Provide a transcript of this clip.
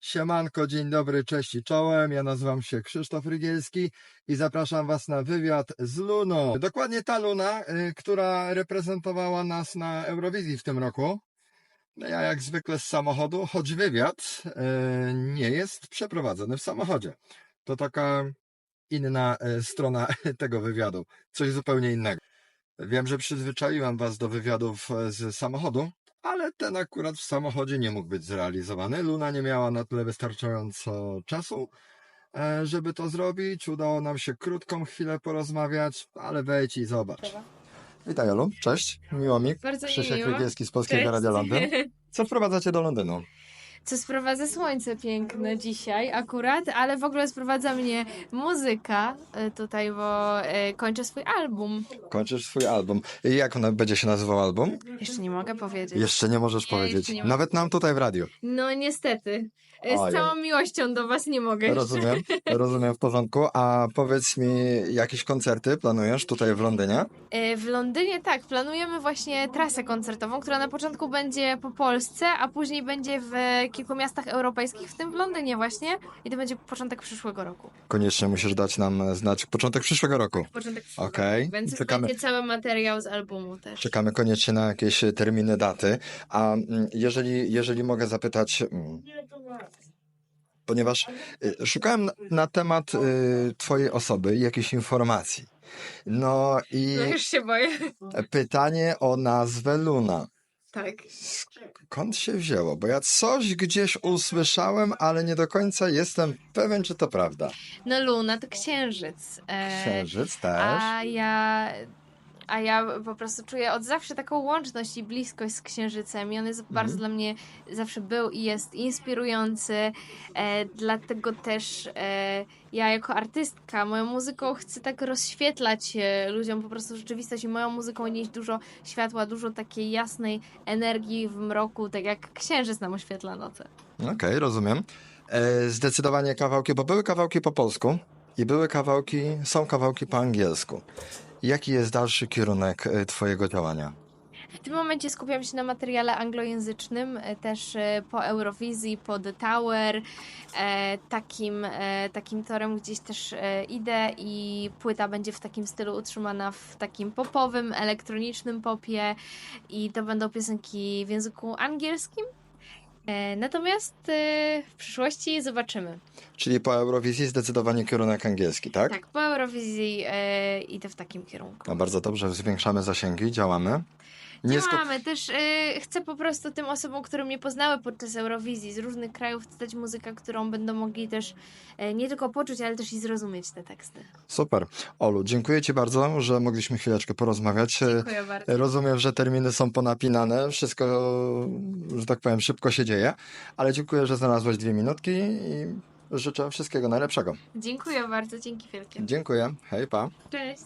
Siemanko, dzień dobry, cześć i czołem. Ja nazywam się Krzysztof Rygielski i zapraszam Was na wywiad z Luną. Dokładnie ta Luna, y, która reprezentowała nas na Eurowizji w tym roku. No Ja jak zwykle z samochodu, choć wywiad y, nie jest przeprowadzony w samochodzie. To taka inna y, strona tego wywiadu, coś zupełnie innego. Wiem, że przyzwyczaiłem Was do wywiadów z samochodu, ale ten akurat w samochodzie nie mógł być zrealizowany. Luna nie miała na tyle wystarczająco czasu, e, żeby to zrobić. Udało nam się krótką chwilę porozmawiać, ale wejdź i zobacz. Witaj Olu, cześć, miło mi. Bardzo mi Krzysiek miło. Rygielski z Polskiego Cześć. Radia Londyn. Co wprowadzacie do Londynu? Co sprowadza słońce piękne dzisiaj akurat, ale w ogóle sprowadza mnie muzyka e, tutaj, bo e, kończę swój album. Kończysz swój album. I Jak on będzie się nazywał album? Jeszcze nie mogę powiedzieć. Jeszcze nie możesz Nie, powiedzieć. nie. Nawet nam tutaj w radiu. No niestety. E, Z Ojej. całą miłością do was nie mogę jeszcze. Rozumiem, rozumiem w porządku. A powiedz mi, jakieś koncerty planujesz tutaj w Londynie? W Londynie tak, planujemy właśnie trasę koncertową, która na początku będzie po Polsce, a później będzie w kilku miastach europejskich, w tym w Londynie właśnie. I to będzie początek przyszłego roku. Koniecznie musisz dać nam znać początek przyszłego roku. Początek przyszłego Okej, roku. Więc czekamy. będzie cały materiał z albumu też. Czekamy koniecznie na jakieś terminy, daty. A mm, jeżeli, jeżeli mogę zapytać, mm, ponieważ y, szukałem na- na temat y, Twojej osoby jakichś informacji. No i No już się boję. pytanie o nazwę Luna. Tak. Skąd się wzięło? Bo ja coś gdzieś usłyszałem, ale nie do końca jestem pewien, czy to prawda. No Luna to księżyc. E, Księżyc też. A ja, a ja po prostu czuję od zawsze taką łączność i bliskość z księżycem i on jest bardzo Mhm. dla mnie, zawsze był i jest inspirujący. E, dlatego też e, ja jako artystka moją muzyką chcę tak rozświetlać e, ludziom po prostu rzeczywistość i moją muzyką nieść dużo światła, dużo takiej jasnej energii w mroku, tak jak księżyc nam oświetla noce. Okej, rozumiem. E, zdecydowanie kawałki, bo były kawałki po polsku i były kawałki, są kawałki po angielsku. Jaki jest dalszy kierunek e, Twojego działania? W tym momencie skupiam się na materiale anglojęzycznym, e, też e, po Eurowizji, po The Tower. Takim, takim torem gdzieś też idę i płyta będzie w takim stylu utrzymana w takim popowym, elektronicznym popie i to będą piosenki w języku angielskim. E, natomiast e, w przyszłości zobaczymy. Czyli po Eurowizji zdecydowanie kierunek angielski, tak? Tak, po Eurowizji e, idę w takim kierunku. No bardzo dobrze, zwiększamy zasięgi, działamy. Nie Działamy też. Y, chcę po prostu tym osobom, które mnie poznały podczas Eurowizji z różnych krajów, dać muzykę, którą będą mogli też y, nie tylko poczuć, ale też i zrozumieć te teksty. Super. Olu, dziękuję Ci bardzo, że mogliśmy chwileczkę porozmawiać. Dziękuję bardzo. Rozumiem, że terminy są ponapinane, wszystko, że tak powiem, szybko się dzieje, ale dziękuję, że znalazłeś dwie minutki i życzę wszystkiego najlepszego. Dziękuję bardzo, dzięki wielkie. Dziękuję. Hej, pa. Cześć.